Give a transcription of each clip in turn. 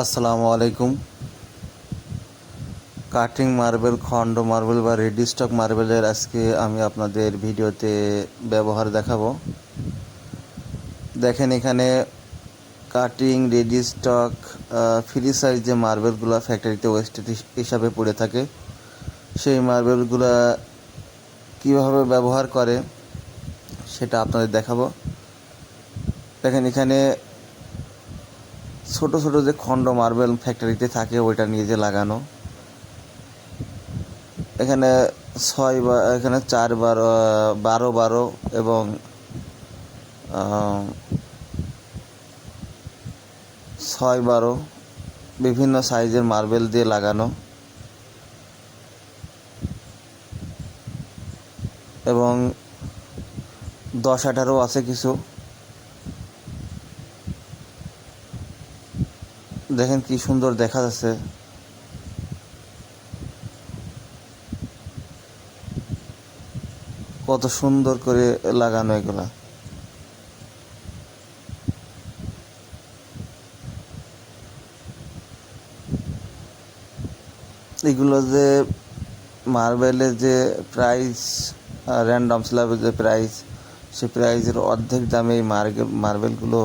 আসসালামু আলাইকুম। Cutting marble খন্ড মার্বেল বা রেডি স্টক মার্বেলের আজকে আমি আপনাদের ভিডিওতে ব্যবহার দেখাবো। দেখেন এখানে cutting ready stock free size যে মার্বেলগুলো ফ্যাক্টরিতে ওয়েস্টেজ হিসাবে পড়ে থাকে, সেই মার্বেলগুলো কীভাবে ব্যবহার করে সেটা আপনাদের দেখাবো। দেখেন এখানে ছোট ছোট যে খণ্ড মার্বেল ফ্যাক্টরিতে থাকে, ওইটা নিয়ে যে লাগানো। এখানে ছয় বা, এখানে চার বারো বারো বারো এবং ছয় বারো বিভিন্ন সাইজের মার্বেল দিয়ে লাগানো। এবং দশ আঠারো আছে কিছু। দেখেন কি সুন্দর দেখা যাচ্ছে। কত সুন্দর করে লাগানো এগুলা। এগুলো যে মার্বেলের যে প্রাইস র্যান্ডম স্ল্যাবের যে প্রাইস সে প্রাইসের অর্ধেক দামে এই মার্বেল, মার্বেলগুলো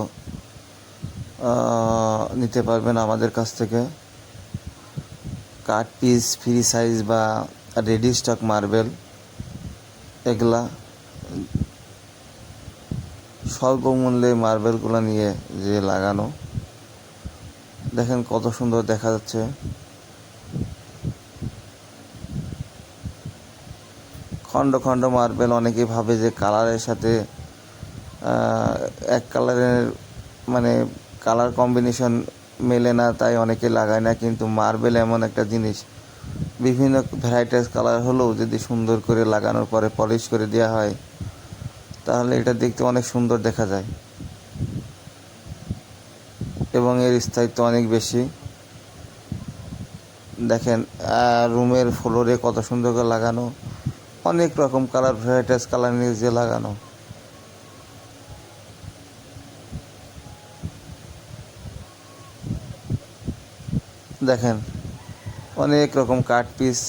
নিতে পারবেন আমাদের কাছ থেকে। কাট পিস, ফ্রি সাইজ বা রেডি স্টক মার্বেল, এগুলা। স্বল্প মূল্যে মার্বেলগুলো নিয়ে যে লাগানো। দেখেন কত সুন্দর দেখা যাচ্ছে। খণ্ড খণ্ড মার্বেল, অনেকেই ভাবে যে কালারের সাথে এক কালারের মানে কালার কম্বিনেশন মেলে না, তাই অনেকে লাগায় না, কিন্তু মার্বেল এমন একটা জিনিস। বিভিন্ন ভ্যারাইটিস কালার হলেও যদি সুন্দর করে লাগানোর পরে পলিশ করে দেওয়া হয়, তাহলে এটা দেখতে অনেক সুন্দর দেখা যায়। এবং এর স্থায়িত্ব অনেক বেশি। দেখেন রুমের ফ্লোরে কত সুন্দর করে লাগানো। অনেক রকম কালার ভ্যারাইটিস কালার নিয়ে যে লাগানো। দেখেন, অনেক রকম কাঠ পিস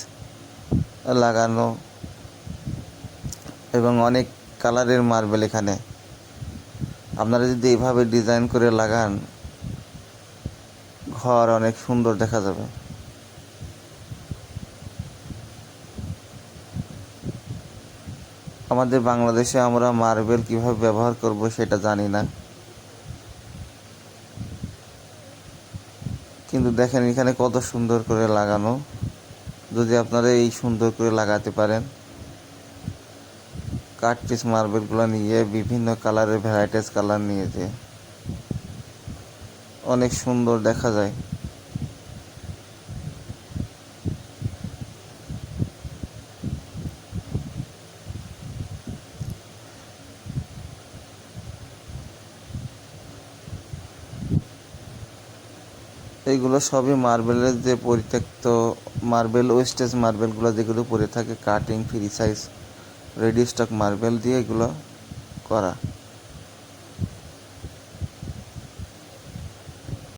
লাগানো এবং অনেক কালারের মার্বেল এখানে। আপনারা যদি এইভাবে ডিজাইন করে লাগান, ঘর অনেক সুন্দর দেখা যাবে। আমাদের বাংলাদেশে আমরা মার্বেল কীভাবে ব্যবহার করব সেটা জানি না। কিন্তু দেখেন এখানে কত সুন্দর করে লাগানো। যদি আপনারা এই সুন্দর করে লাগাতে পারেন, কাঠ পিস মার্বেলগুলো নিয়ে, বিভিন্ন কালারের ভ্যারাইটিস কালার নিয়ে যে অনেক সুন্দর দেখা যায়। এইগুলো সবই মার্বেলের যে পরিত্যক্ত মার্বেল ওয়েস্টেজ মার্বেলগুলো যেগুলো পরে থাকে cutting free size ready stock marble দিয়ে এগুলো করা।